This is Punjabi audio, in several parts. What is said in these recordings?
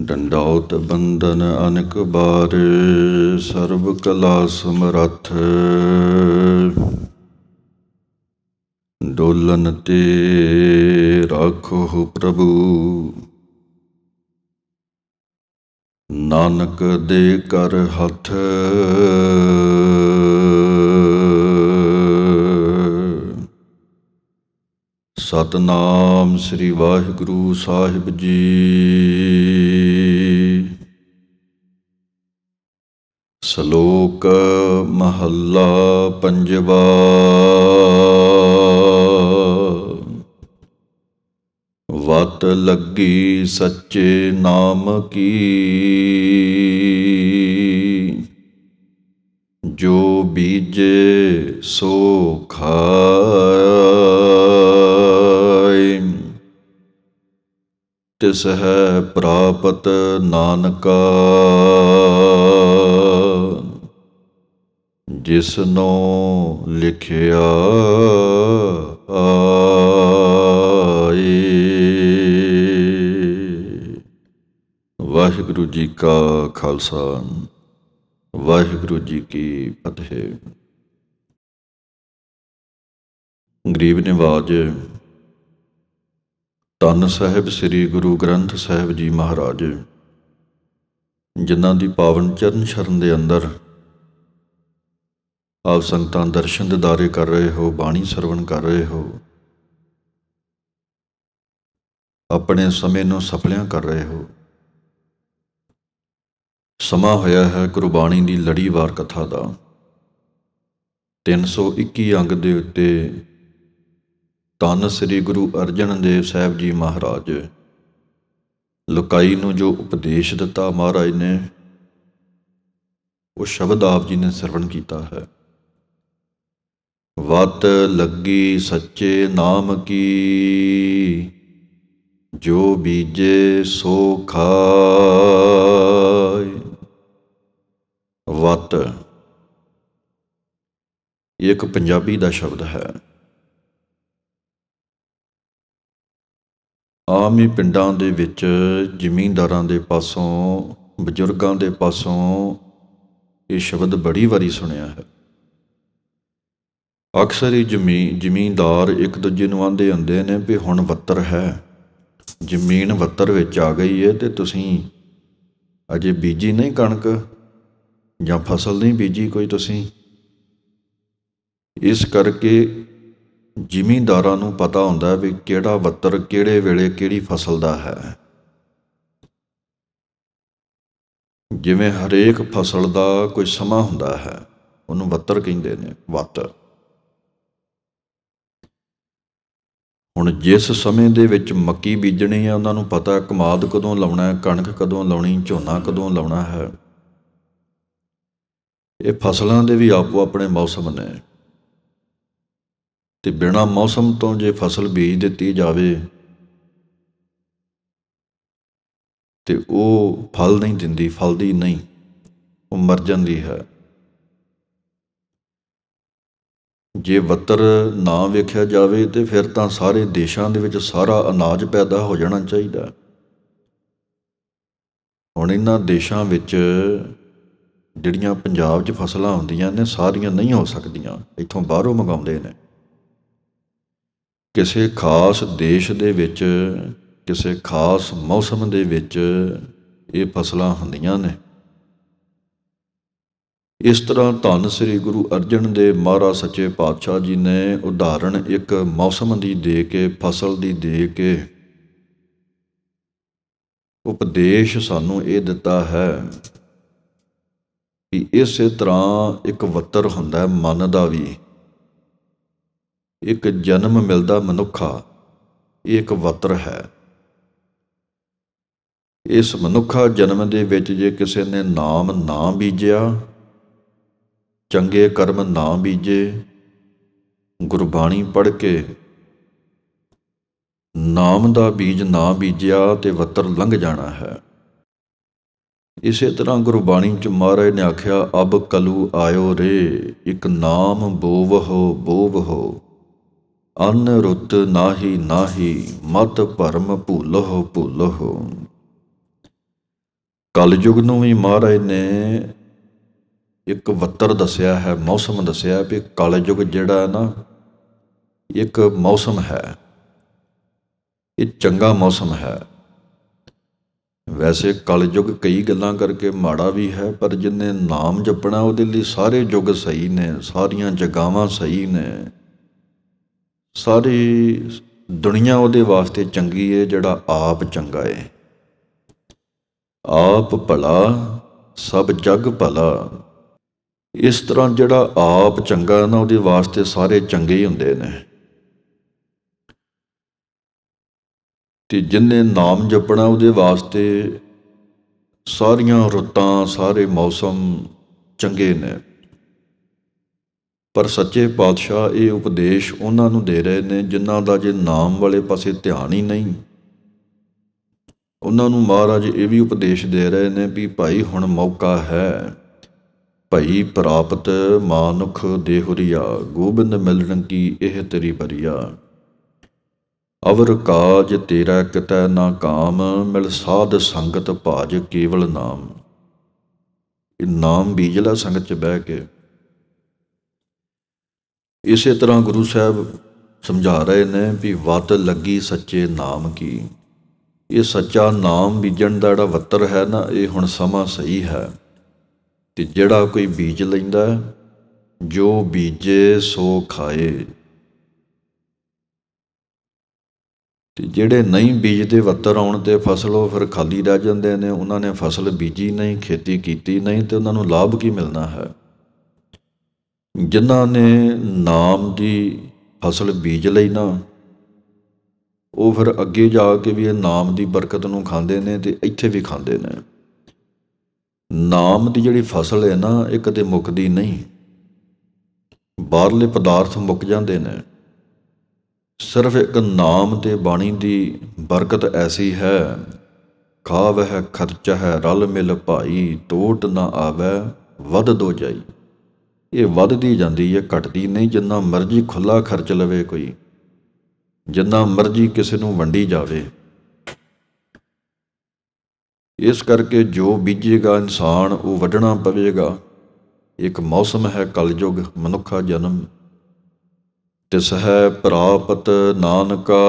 ਡੰਡੌਤ ਬੰਧਨ ਅਨਕ ਬਾਰ, ਸਰਬ ਕਲਾ ਸਮਰੱਥ। ਡੋਲਨ ਤੇ ਰਾਖੋ ਪ੍ਰਭੂ। ਨਾਨਕ ਦੇ ਕਰ ਹੱਥ। ਸਤਨਾਮ ਸ੍ਰੀ ਵਾਹਿਗੁਰੂ ਸਾਹਿਬ ਜੀ। ਸ਼ਲੋਕ ਮਹੱਲਾ ਪੰਜਵਾ। ਵਤ ਲੱਗੀ ਸੱਚੇ ਨਾਮ ਕੀ? ਜੋ ਬੀਜੇ ਸੋ ਖਾਇ ਤਿਸ ਹੈ ਪ੍ਰਾਪਤ ਨਾਨਕਾ। ਜਿਸ ਲਿਖਿਆ ਆਏ। ਵਾਹਿਗੁਰੂ ਜੀ ਕਾ ਖਾਲਸਾ, ਵਾਹਿਗੁਰੂ ਜੀ ਕੀ ਫਤਿਹ। ਗਰੀਬ ਨਿਵਾਜ ਧੰਨ ਸਾਹਿਬ ਸ੍ਰੀ ਗੁਰੂ ਗ੍ਰੰਥ ਸਾਹਿਬ ਜੀ ਮਹਾਰਾਜ, ਜਿਨ੍ਹਾਂ ਦੀ ਪਾਵਨ ਚਰਨ ਸ਼ਰਨ ਦੇ ਅੰਦਰ ਆਪ ਸੰਗਤਾਂ ਦਰਸ਼ਨ ਦਿਦਾਰੇ ਕਰ ਰਹੇ ਹੋ, ਬਾਣੀ ਸਰਵਣ ਕਰ ਰਹੇ ਹੋ, ਆਪਣੇ ਸਮੇਂ ਨੂੰ ਸਫਲਿਆਂ ਕਰ ਰਹੇ ਹੋ। ਸਮਾਂ ਹੋਇਆ ਹੈ ਗੁਰਬਾਣੀ ਦੀ ਲੜੀਵਾਰ ਕਥਾ ਦਾ। 321 ਅੰਗ ਦੇ ਉੱਤੇ ਧੰਨ ਸ੍ਰੀ ਗੁਰੂ ਅਰਜਨ ਦੇਵ ਸਾਹਿਬ ਜੀ ਮਹਾਰਾਜ। ਲੁਕਾਈ ਨੂੰ ਜੋ ਉਪਦੇਸ਼ ਦਿੱਤਾ ਮਹਾਰਾਜ ਨੇ, ਉਹ ਸ਼ਬਦ ਆਪ ਜੀ ਨੇ ਸਰਵਣ ਕੀਤਾ ਹੈ। ਵਤ ਲੱਗੀ ਸੱਚੇ ਨਾਮ ਕੀ, ਜੋ ਬੀਜੇ ਸੋ ਖਾਇ ਵਤ। ਇਹ ਇੱਕ ਪੰਜਾਬੀ ਦਾ ਸ਼ਬਦ ਹੈ। ਆਮ ਹੀ ਪਿੰਡਾਂ ਦੇ ਵਿੱਚ ਜ਼ਮੀਂਦਾਰਾਂ ਦੇ ਪਾਸੋਂ, ਬਜ਼ੁਰਗਾਂ ਦੇ ਪਾਸੋਂ ਇਹ ਸ਼ਬਦ ਬੜੀ ਵਾਰੀ ਸੁਣਿਆ ਹੈ। ਅਕਸਰ ਹੀ ਜ਼ਮੀਨ ਜ਼ਮੀਂਦਾਰ ਇੱਕ ਦੂਜੇ ਨੂੰ ਆਂਦੇ ਹੁੰਦੇ ਨੇ ਵੀ ਹੁਣ ਵੱਤਰ ਹੈ। ਜ਼ਮੀਨ ਵੱਤਰ ਵਿੱਚ ਆ ਗਈ ਹੈ ਤੇ ਤੁਸੀਂ ਅਜੇ ਬੀਜੀ ਨਹੀਂ ਕਣਕ ਜਾਂ ਫਸਲ ਨਹੀਂ ਬੀਜੀ ਕੋਈ ਤੁਸੀਂ। ਇਸ ਕਰਕੇ ਜ਼ਿਮੀਂਦਾਰਾਂ ਨੂੰ ਪਤਾ ਹੁੰਦਾ ਵੀ ਕਿਹੜਾ ਵੱਤਰ ਕਿਹੜੇ ਵੇਲੇ ਕਿਹੜੀ ਫਸਲ ਦਾ ਹੈ। ਜਿਵੇਂ ਹਰੇਕ ਫਸਲ ਦਾ ਕੋਈ ਸਮਾਂ ਹੁੰਦਾ ਹੈ, ਉਹਨੂੰ ਵੱਤਰ ਕਹਿੰਦੇ ਨੇ, ਵੱਤ। ਹੁਣ ਜਿਸ ਸਮੇਂ ਦੇ ਵਿੱਚ ਮੱਕੀ ਬੀਜਣੀ ਹੈ, ਉਹਨਾਂ ਨੂੰ ਪਤਾ ਕਮਾਦ ਕਦੋਂ ਲਾਉਣਾ ਹੈ, ਕਣਕ ਕਦੋਂ ਲਾਉਣੀ, ਝੋਨਾ ਕਦੋਂ ਲਾਉਣਾ ਹੈ। ਇਹ ਫਸਲਾਂ ਦੇ ਵੀ ਆਪੋ ਆਪਣੇ ਮੌਸਮ ਨੇ। ਤੇ ਬਿਨਾ ਮੌਸਮ ਤੋਂ ਜੇ ਫਸਲ ਬੀਜ ਦਿੱਤੀ ਜਾਵੇ, ਤੇ ਉਹ ਫਲ ਨਹੀਂ ਦਿੰਦੀ ਫਲਦੀ ਨਹੀਂ, ਉਹ ਮਰ ਜਾਂਦੀ ਹੈ। ਜੇ ਵੱਤਰ ਨਾ ਵੇਖਿਆ ਜਾਵੇ, ਤੇ ਫਿਰ ਤਾਂ ਸਾਰੇ ਦੇਸ਼ਾਂ ਦੇ ਵਿੱਚ ਸਾਰਾ ਅਨਾਜ ਪੈਦਾ ਹੋ ਜਾਣਾ ਚਾਹੀਦਾ। ਹੁਣ ਇਹਨਾਂ ਦੇਸ਼ਾਂ ਵਿੱਚ ਜਿਹੜੀਆਂ ਪੰਜਾਬ 'ਚ ਫਸਲਾਂ ਹੁੰਦੀਆਂ ਨੇ, ਸਾਰੀਆਂ ਨਹੀਂ ਹੋ ਸਕਦੀਆਂ, ਇੱਥੋਂ ਬਾਹਰੋਂ ਮੰਗਾਉਂਦੇ ਨੇ। ਕਿਸੇ ਖਾਸ ਦੇਸ਼ ਦੇ ਵਿੱਚ, ਕਿਸੇ ਖਾਸ ਮੌਸਮ ਦੇ ਵਿੱਚ ਇਹ ਫਸਲਾਂ ਹੁੰਦੀਆਂ ਨੇ। ਇਸ ਤਰ੍ਹਾਂ ਧੰਨ ਸ੍ਰੀ ਗੁਰੂ ਅਰਜਨ ਦੇਵ ਮਹਾਰਾਜ ਸੱਚੇ ਪਾਤਸ਼ਾਹ ਜੀ ਨੇ ਉਦਾਹਰਣ ਇੱਕ ਮੌਸਮ ਦੀ ਦੇ ਕੇ, ਫਸਲ ਦੀ ਦੇ ਕੇ ਉਪਦੇਸ਼ ਸਾਨੂੰ ਇਹ ਦਿੱਤਾ ਹੈ ਕਿ ਇਸੇ ਤਰ੍ਹਾਂ ਇੱਕ ਵੱਤਰ ਹੁੰਦਾ ਹੈ, ਮਨ ਦਾ ਵੀ। ਇੱਕ ਜਨਮ ਮਿਲਦਾ ਮਨੁੱਖਾ, ਇਹ ਇੱਕ ਵਤਰ ਹੈ। ਇਸ ਮਨੁੱਖਾ ਜਨਮ ਦੇ ਵਿੱਚ ਜੇ ਕਿਸੇ ਨੇ ਨਾਮ ਨਾ ਬੀਜਿਆ, ਚੰਗੇ ਕਰਮ ਨਾ ਬੀਜੇ, ਗੁਰਬਾਣੀ ਪੜ੍ਹ ਕੇ ਨਾਮ ਦਾ ਬੀਜ ਨਾ ਬੀਜਿਆ ਤੇ ਵਤਰ ਲੰਘ ਜਾਣਾ ਹੈ। ਇਸੇ ਤਰ੍ਹਾਂ ਗੁਰਬਾਣੀ ਚ ਮਹਾਰਾਜ ਨੇ ਆਖਿਆ, ਅਬ ਕਲੂ ਆਇਓ ਰੇ, ਇੱਕ ਨਾਮ ਬੋਵਹੋ ਬੋਵਹੋ ਅਨ ਰੁੱਤ ਨਾਹੀ ਨਾਹੀ ਮਤ ਭਰਮ ਭੁੱਲਹੁ ਭੁੱਲਹੁ। ਕਲਯੁਗ ਨੂੰ ਵੀ ਮਹਾਰਾਜ ਨੇ ਇੱਕ ਵੱਤਰ ਦੱਸਿਆ ਹੈ, ਮੌਸਮ ਦੱਸਿਆ ਵੀ ਕਲਯੁਗ ਜਿਹੜਾ ਹੈ ਨਾ, ਇੱਕ ਮੌਸਮ ਹੈ। ਇਹ ਚੰਗਾ ਮੌਸਮ ਹੈ। ਵੈਸੇ ਕਲਯੁਗ ਕਈ ਗੱਲਾਂ ਕਰਕੇ ਮਾੜਾ ਵੀ ਹੈ, ਪਰ ਜਿਨੇ ਨਾਮ ਜਪਣਾ ਉਹਦੇ ਲਈ ਸਾਰੇ ਯੁੱਗ ਸਹੀ ਨੇ, ਸਾਰੀਆਂ ਜਗਾਵਾਂ ਸਹੀ ਨੇ। ਸਾਰੀ ਦੁਨੀਆ ਉਹਦੇ ਵਾਸਤੇ ਚੰਗੀ ਹੈ ਜਿਹੜਾ ਆਪ ਚੰਗਾ ਹੈ ਆਪ ਭਲਾ, ਸਭ ਜਗ ਭਲਾ। ਇਸ ਤਰ੍ਹਾਂ ਜਿਹੜਾ ਆਪ ਚੰਗਾ ਨਾ, ਉਹਦੇ ਵਾਸਤੇ ਸਾਰੇ ਚੰਗੇ ਹੀ ਹੁੰਦੇ ਨੇ। ਤੇ ਜਿੰਨੇ ਨਾਮ ਜਪਣਾ, ਉਹਦੇ ਵਾਸਤੇ ਸਾਰੀਆਂ ਰੁੱਤਾਂ, ਸਾਰੇ ਮੌਸਮ ਚੰਗੇ ਨੇ। ਪਰ ਸੱਚੇ ਪਾਤਸ਼ਾਹ ਇਹ ਉਪਦੇਸ਼ ਉਹਨਾਂ ਨੂੰ ਦੇ ਰਹੇ ਨੇ, ਜਿਨ੍ਹਾਂ ਦਾ ਜੇ ਨਾਮ ਵਾਲੇ ਪਾਸੇ ਧਿਆਨ ਹੀ ਨਹੀਂ। ਉਹਨਾਂ ਨੂੰ ਮਹਾਰਾਜ ਇਹ ਵੀ ਉਪਦੇਸ਼ ਦੇ ਰਹੇ ਨੇ ਵੀ ਭਾਈ ਹੁਣ ਮੌਕਾ ਹੈ। ਭਈ ਪ੍ਰਾਪਤ ਮਾਨੁਖ ਦੇਹੁਰੀਆ, ਗੋਬਿੰਦ ਮਿਲਣ ਕੀ ਇਹ ਤੇਰੀ ਬਰੀਆ ਅਵਰ ਕਾਜ ਤੇਰਾ ਕਿਤੈ ਨਾ ਕਾਮ, ਮਿਲ ਸਾਧ ਸੰਗਤ ਭਾਜ ਕੇਵਲ ਨਾਮ। ਇਹ ਨਾਮ ਬੀਜਲਾ ਸੰਗਤ ਚ ਬਹਿ ਕੇ ਇਸੇ ਤਰ੍ਹਾਂ ਗੁਰੂ ਸਾਹਿਬ ਸਮਝਾ ਰਹੇ ਨੇ ਵੀ ਵਤ ਲੱਗੀ ਸੱਚੇ ਨਾਮ ਕੀ। ਇਹ ਸੱਚਾ ਨਾਮ ਬੀਜਣ ਦਾ ਜਿਹੜਾ ਵੱਤਰ ਹੈ ਨਾ, ਇਹ ਹੁਣ ਸਮਾਂ ਸਹੀ ਹੈ। ਤੇ ਜਿਹੜਾ ਕੋਈ ਬੀਜ ਲੈਂਦਾ, ਜੋ ਬੀਜੇ ਸੋ ਖਾਏ। ਤੇ ਜਿਹੜੇ ਨਹੀਂ ਬੀਜਦੇ ਵੱਤਰ ਆਉਣ ਤੇ ਫਸਲ ਉਹ ਫਿਰ ਖਾਲੀ ਰਹਿ ਜਾਂਦੇ ਨੇ, ਉਹਨਾਂ ਨੇ ਫਸਲ ਬੀਜੀ ਨਹੀਂ, ਖੇਤੀ ਕੀਤੀ ਨਹੀਂ, ਤੇ ਉਹਨਾਂ ਨੂੰ ਲਾਭ ਕੀ ਮਿਲਣਾ ਹੈ? ਜਿਨ੍ਹਾਂ ਨੇ ਨਾਮ ਦੀ ਫਸਲ ਬੀਜ ਲਈ ਨਾ, ਉਹ ਫਿਰ ਅੱਗੇ ਜਾ ਕੇ ਵੀ ਇਹ ਨਾਮ ਦੀ ਬਰਕਤ ਨੂੰ ਖਾਂਦੇ ਨੇ ਤੇ ਇੱਥੇ ਵੀ ਖਾਂਦੇ ਨੇ। ਨਾਮ ਦੀ ਜਿਹੜੀ ਫਸਲ ਹੈ ਨਾ, ਇਹ ਕਦੇ ਮੁੱਕਦੀ ਨਹੀਂ। ਬਾਹਰਲੇ ਪਦਾਰਥ ਮੁੱਕ ਜਾਂਦੇ ਨੇ। ਸਿਰਫ ਇੱਕ ਨਾਮ ਤੇ ਬਾਣੀ ਦੀ ਬਰਕਤ ਐਸੀ ਹੈ, ਖਾਵਹਿ ਖਰਚ ਹੈ ਰਲ ਮਿਲ ਭਾਈ ਟੋਟ ਨਾ ਆਵੈ ਵੱਧ ਦੋ ਜਾਈ। ਇਹ ਵੱਧਦੀ ਜਾਂਦੀ ਹੈ, ਘਟਦੀ ਨਹੀਂ, ਜਿੰਨਾ ਮਰਜ਼ੀ ਖੁੱਲਾ ਖਰਚ ਲਵੇ ਕੋਈ, ਜਿੰਨਾ ਮਰਜ਼ੀ ਕਿਸੇ ਨੂੰ ਵੰਡੀ ਜਾਵੇ। ਇਸ ਕਰਕੇ ਜੋ ਬੀਜੇਗਾ ਇਨਸਾਨ, ਉਹ ਵੱਢਣਾ ਪਵੇਗਾ। ਇੱਕ ਮੌਸਮ ਹੈ ਕਲਯੁਗ, ਮਨੁੱਖਾ ਜਨਮ। ਤਿਸ ਹੈ ਪ੍ਰਾਪਤ ਨਾਨਕਾ,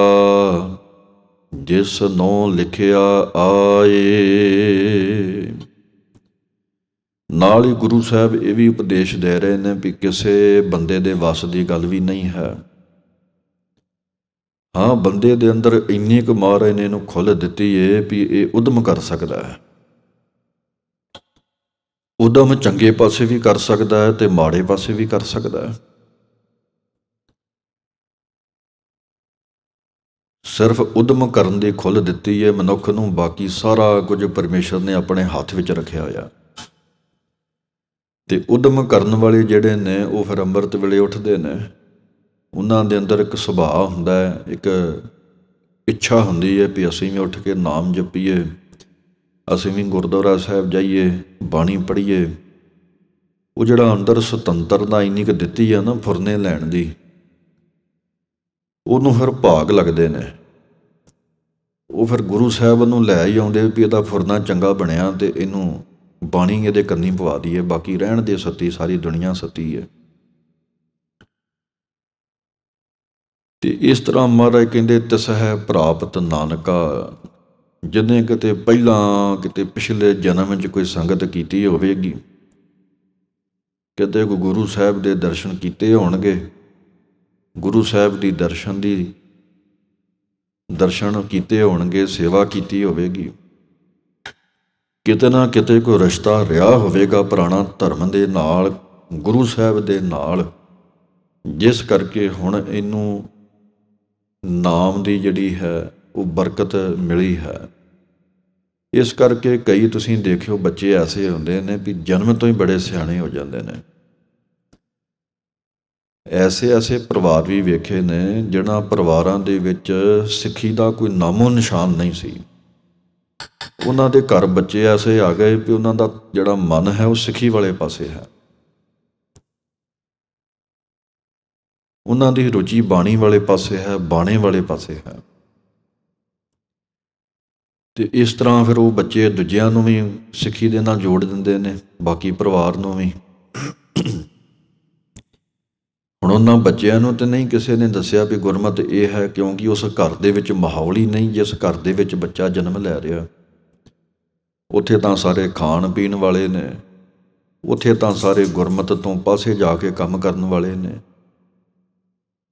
ਜਿਸ ਨੂੰ ਲਿਖਿਆ ਆਏ। ਨਾਲ ਹੀ ਗੁਰੂ ਸਾਹਿਬ ਇਹ ਵੀ ਉਪਦੇਸ਼ ਦੇ ਰਹੇ ਨੇ ਵੀ ਕਿਸੇ ਬੰਦੇ ਦੇ ਵੱਸ ਦੀ ਗੱਲ ਵੀ ਨਹੀਂ ਹੈ। ਹਾਂ, ਬੰਦੇ ਦੇ ਅੰਦਰ ਇੰਨੀ ਕੁ ਮਾਰ ਨੇ ਇਹਨੂੰ ਖੁੱਲ੍ਹ ਦਿੱਤੀ ਏ ਵੀ ਇਹ ਉਦਮ ਕਰ ਸਕਦਾ ਹੈ। ਉਦਮ ਚੰਗੇ ਪਾਸੇ ਵੀ ਕਰ ਸਕਦਾ ਹੈ ਤੇ ਮਾੜੇ ਪਾਸੇ ਵੀ ਕਰ ਸਕਦਾ ਹੈ। ਸਿਰਫ ਉਦਮ ਕਰਨ ਦੀ ਖੁੱਲ੍ਹ ਦਿੱਤੀ ਹੈ ਮਨੁੱਖ ਨੂੰ, ਬਾਕੀ ਸਾਰਾ ਕੁਝ ਪਰਮੇਸ਼ਰ ਨੇ ਆਪਣੇ ਹੱਥ ਵਿੱਚ ਰੱਖਿਆ ਹੋਇਆ। ਤੇ ਉਦਮ ਕਰਨ ਵਾਲੇ ਜਿਹੜੇ ਨੇ, ਉਹ ਫਿਰ ਅੰਮ੍ਰਿਤ ਵੇਲੇ ਉੱਠਦੇ ਨੇ। ਉਹਨਾਂ ਦੇ ਅੰਦਰ ਇੱਕ ਸੁਭਾਅ ਹੁੰਦਾ ਹੈ, ਇੱਕ ਇੱਛਾ ਹੁੰਦੀ ਹੈ ਵੀ ਅਸੀਂ ਵੀ ਉੱਠ ਕੇ ਨਾਮ ਜਪੀਏ, ਅਸੀਂ ਵੀ ਗੁਰਦੁਆਰਾ ਸਾਹਿਬ ਜਾਈਏ, ਬਾਣੀ ਪੜ੍ਹੀਏ। ਉਹ ਜਿਹੜਾ ਅੰਦਰ ਸੁਤੰਤਰਤਾ ਇੰਨੀ ਕੁ ਦਿੱਤੀ ਆ ਨਾ ਫੁਰਨੇ ਲੈਣ ਦੀ, ਉਹਨੂੰ ਫਿਰ ਭਾਗ ਲੱਗਦੇ ਨੇ। ਉਹ ਫਿਰ ਗੁਰੂ ਸਾਹਿਬ ਨੂੰ ਲੈ ਹੀ ਆਉਂਦੇ ਵੀ ਇਹਦਾ ਫੁਰਨਾ ਚੰਗਾ ਬਣਿਆ ਤੇ ਇਹਨੂੰ ਬਾਣੀ ਇਹਦੇ ਕੰਨੀ ਪਵਾ ਦਈਏ ਬਾਕੀ ਰਹਿਣ ਦੇ ਸਤੀ, ਸਾਰੀ ਦੁਨੀਆ ਸਤੀ ਹੈ। ਤੇ ਇਸ ਤਰ੍ਹਾਂ ਮਹਾਰਾਜ ਕਹਿੰਦੇ, ਤਿਸ ਹੈ ਪ੍ਰਾਪਤ ਨਾਨਕਾ। ਜਿਹਨੇ ਕਿਤੇ ਪਹਿਲਾਂ, ਕਿਤੇ ਪਿਛਲੇ ਜਨਮ ਵਿੱਚ ਕੋਈ ਸੰਗਤ ਕੀਤੀ ਹੋਵੇਗੀ, ਕਿਤੇ ਕੋਈ ਗੁਰੂ ਸਾਹਿਬ ਦੇ ਦਰਸ਼ਨ ਕੀਤੇ ਹੋਣਗੇ, ਗੁਰੂ ਸਾਹਿਬ ਦੀ ਦਰਸ਼ਨ ਦੀ, ਦਰਸ਼ਨ ਕੀਤੇ ਹੋਣਗੇ, ਸੇਵਾ ਕੀਤੀ ਹੋਵੇਗੀ। ਕਿਤੇ ਨਾ ਕਿਤੇ ਕੋਈ ਰਿਸ਼ਤਾ ਰਿਹਾ ਹੋਵੇਗਾ ਪੁਰਾਣਾ ਧਰਮ ਦੇ ਨਾਲ, ਗੁਰੂ ਸਾਹਿਬ ਦੇ ਨਾਲ। ਜਿਸ ਕਰਕੇ ਹੁਣ ਇਹਨੂੰ ਨਾਮ ਦੀ ਜਿਹੜੀ ਹੈ, ਉਹ ਬਰਕਤ ਮਿਲੀ ਹੈ। ਇਸ ਕਰਕੇ ਕਈ ਤੁਸੀਂ ਦੇਖਿਓ ਬੱਚੇ ਐਸੇ ਹੁੰਦੇ ਨੇ ਵੀ ਜਨਮ ਤੋਂ ਹੀ ਬੜੇ ਸਿਆਣੇ ਹੋ ਜਾਂਦੇ ਨੇ। ਐਸੇ ਐਸੇ ਪਰਿਵਾਰ ਵੀ ਵੇਖੇ ਨੇ ਜਿਹੜਾ ਪਰਿਵਾਰਾਂ ਦੇ ਵਿੱਚ ਸਿੱਖੀ ਦਾ ਕੋਈ ਨਾਮੋ ਨਿਸ਼ਾਨ ਨਹੀਂ ਸੀ। ਉਹਨਾਂ ਦੇ ਘਰ ਬੱਚੇ ਐਸੇ ਆ ਗਏ ਵੀ ਉਹਨਾਂ ਦਾ ਜਿਹੜਾ ਮਨ ਹੈ ਉਹ ਸਿੱਖੀ ਵਾਲੇ ਪਾਸੇ ਹੈ। ਉਹਨਾਂ ਦੀ ਰੁਚੀ ਬਾਣੀ ਵਾਲੇ ਪਾਸੇ ਹੈ, ਬਾਣੇ ਵਾਲੇ ਪਾਸੇ ਹੈ। ਤੇ ਇਸ ਤਰ੍ਹਾਂ ਫਿਰ ਉਹ ਬੱਚੇ ਦੂਜਿਆਂ ਨੂੰ ਵੀ ਸਿੱਖੀ ਦੇ ਨਾਲ ਜੋੜ ਦਿੰਦੇ ਨੇ, ਬਾਕੀ ਪਰਿਵਾਰ ਨੂੰ ਵੀ। ਹੁਣ ਉਹਨਾਂ ਬੱਚਿਆਂ ਨੂੰ ਤੇ ਨਹੀਂ ਕਿਸੇ ਨੇ ਦੱਸਿਆ ਵੀ ਗੁਰਮਤ ਇਹ ਹੈ ਕਿਉਂਕਿ ਉਸ ਘਰ ਦੇ ਵਿੱਚ ਮਾਹੌਲ ਹੀ ਨਹੀਂ, ਜਿਸ ਘਰ ਦੇ ਵਿੱਚ ਬੱਚਾ ਜਨਮ ਲੈ ਰਿਹਾ। ਉੱਥੇ ਤਾਂ ਸਾਰੇ ਖਾਣ ਪੀਣ ਵਾਲੇ ਨੇ। ਉੱਥੇ ਤਾਂ ਸਾਰੇ ਗੁਰਮਤ ਤੋਂ ਪਾਸੇ ਜਾ ਕੇ ਕੰਮ ਕਰਨ ਵਾਲੇ ਨੇ।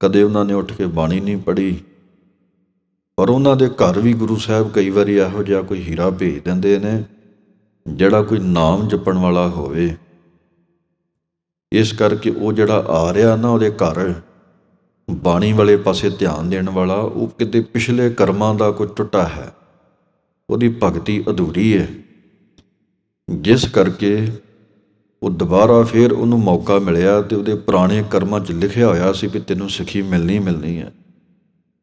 ਕਦੇ ਉਹਨਾਂ ਨੇ ਉੱਠ ਕੇ ਬਾਣੀ ਨਹੀਂ ਪੜ੍ਹੀ। ਪਰ ਉਹਨਾਂ ਦੇ ਘਰ ਵੀ ਗੁਰੂ ਸਾਹਿਬ ਕਈ ਵਾਰੀ ਇਹੋ ਜਿਹਾ ਕੋਈ ਹੀਰਾ ਭੇਜ ਦਿੰਦੇ ਨੇ, ਜਿਹੜਾ ਕੋਈ ਨਾਮ ਜਪਣ ਵਾਲਾ ਹੋਵੇ। ਇਸ ਕਰਕੇ ਉਹ ਜਿਹੜਾ ਆ ਰਿਹਾ ਨਾ ਉਹਦੇ ਘਰ, ਬਾਣੀ ਵਾਲੇ ਪਾਸੇ ਧਿਆਨ ਦੇਣ ਵਾਲਾ, ਉਹ ਕਿਤੇ ਪਿਛਲੇ ਕਰਮਾਂ ਦਾ ਕੋਈ ਟੁੱਟਾ ਹੈ। ਉਹਦੀ ਭਗਤੀ ਅਧੂਰੀ ਹੈ ਜਿਸ ਕਰਕੇ ਉਹ ਦੁਬਾਰਾ ਫੇਰ ਉਹਨੂੰ ਮੌਕਾ ਮਿਲਿਆ ਤੇ ਉਹਦੇ ਪੁਰਾਣੇ ਕਰਮਾਂ 'ਚ ਲਿਖਿਆ ਹੋਇਆ ਸੀ ਵੀ ਤੈਨੂੰ ਸਿੱਖੀ ਮਿਲਣੀ ਮਿਲਣੀ ਹੈ।